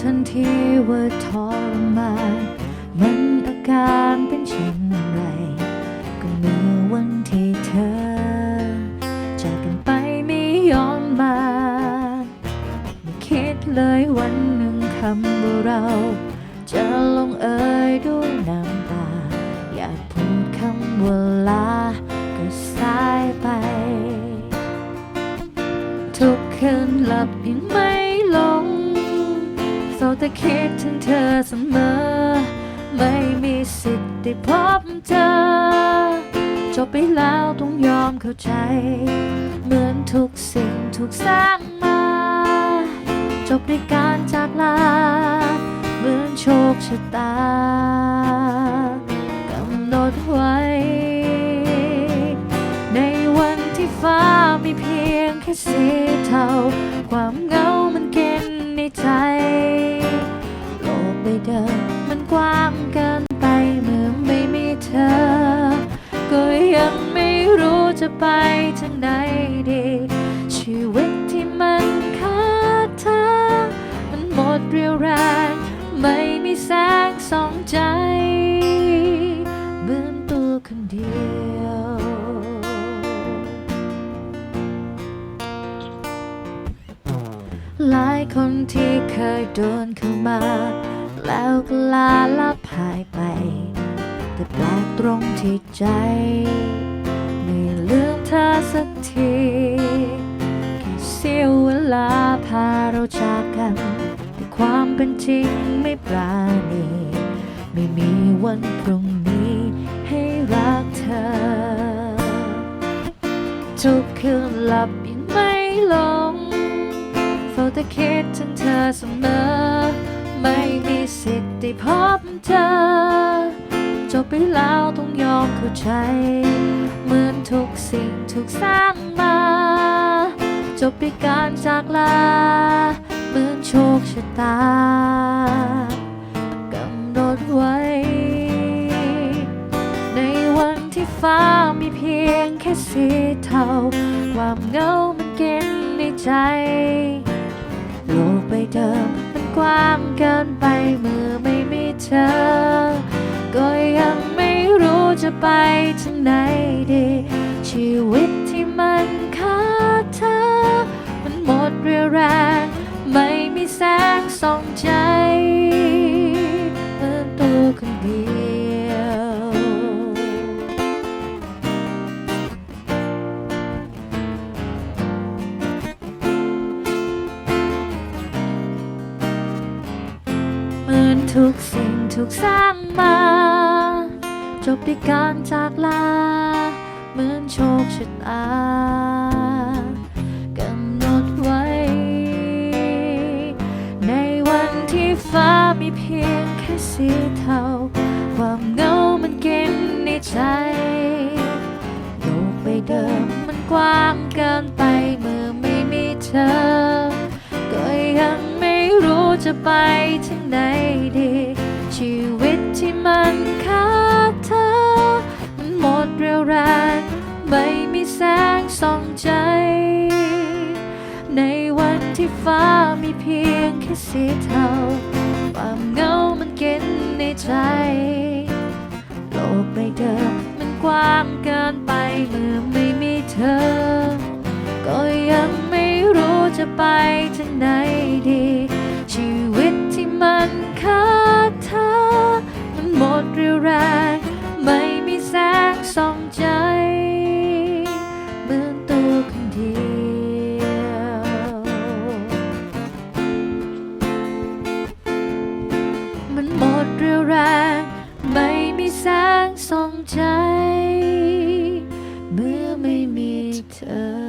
ทันทีว่าทรมานมันอาการเป็นเช่นไร ก็เมื่อวันที่เธอ จากกันไปไม่ยอมมา ไม่คิดเลยวันหนึ่งคำว่าเรา จะลงเอ่ยด้วยน้ำตา อยากพูดคำว่าลาก็สายไป ทุกคืนหลับยังไม่ลง เฝ้าแต่คิดถึงเธอเสมอ ไม่มีสิทธิ์ได้พบเจอจบไปแล้วต้องยอมเข้าใจ เหมือนทุกสิ่งถูกสร้างมา จบด้วยการจากลา เหมือนโชคชะตากำหนดไว้ ในวันที่ฟ้ามีเพียงแค่สีเทาความเหงามันกินในใจ โลกใบเดิมมันกว้างเกินไปเมื่อไม่มีเธอ ก็ยังไม่รู้จะไปทางไหนดี ชีวิตที่มันขาดเธอ มันหมดเรียวแรงไม่มีแสงสองใจเหมือนตัวคนเดียว หลายคนที่เคยโดนเข้ามา แล้วก็ลาลับหายไป แต่แปลกตรงที่ใจ ไม่ลืมเธอสักทีแค่เสียวเวลาพาเราจากกัน แต่ความเป็นจริงไม่ปราณี ไม่มีวันพรุ่งนี้ให้รักเธอ ทุกคืนหลับยังไม่ลงเฝ้าแต่คิดถึงเธอเสมอ สิทธิ์ได้พบเธอ จบไปแล้วต้องยอมเข้าใจ เหมือนทุกสิ่งถูกสร้างมา จบด้วยการจากลา เหมือนโชคชะตากำหนดไว้ ในวันที่ฟ้ามีเพียงแค่สีเทาความเหงามันกินในใจโลกใบเดิน กว้างเกินไปเมื่อไม่มีเธอ ก็ยังไม่รู้จะไปทางไหนดี ชีวิตที่มันขาดเธอ มันหมดเรียวแรง ไม่มีแสงส่องใจ ทุกสิ่งถูกสร้างมา จบด้วยการจากลา เหมือนโชคชะตากำหนดไว้ ในวันที่ฟ้ามีเพียงแค่สีเทาความเงา จะไปทางไหนดี ชีวิตที่มันขาดเธอ มันหมดเรียวแรงไม่มีแสงส่องใจ ในวันที่ฟ้ามีเพียงแค่สีเทาความเหงามันกินในใจ โลกใบเดิมมันกว้างเกินไปเมื่อไม่มีเธอ ก็ยังไม่รู้จะไปทางไหนดี ใจ เมื่อไม่มีเธอ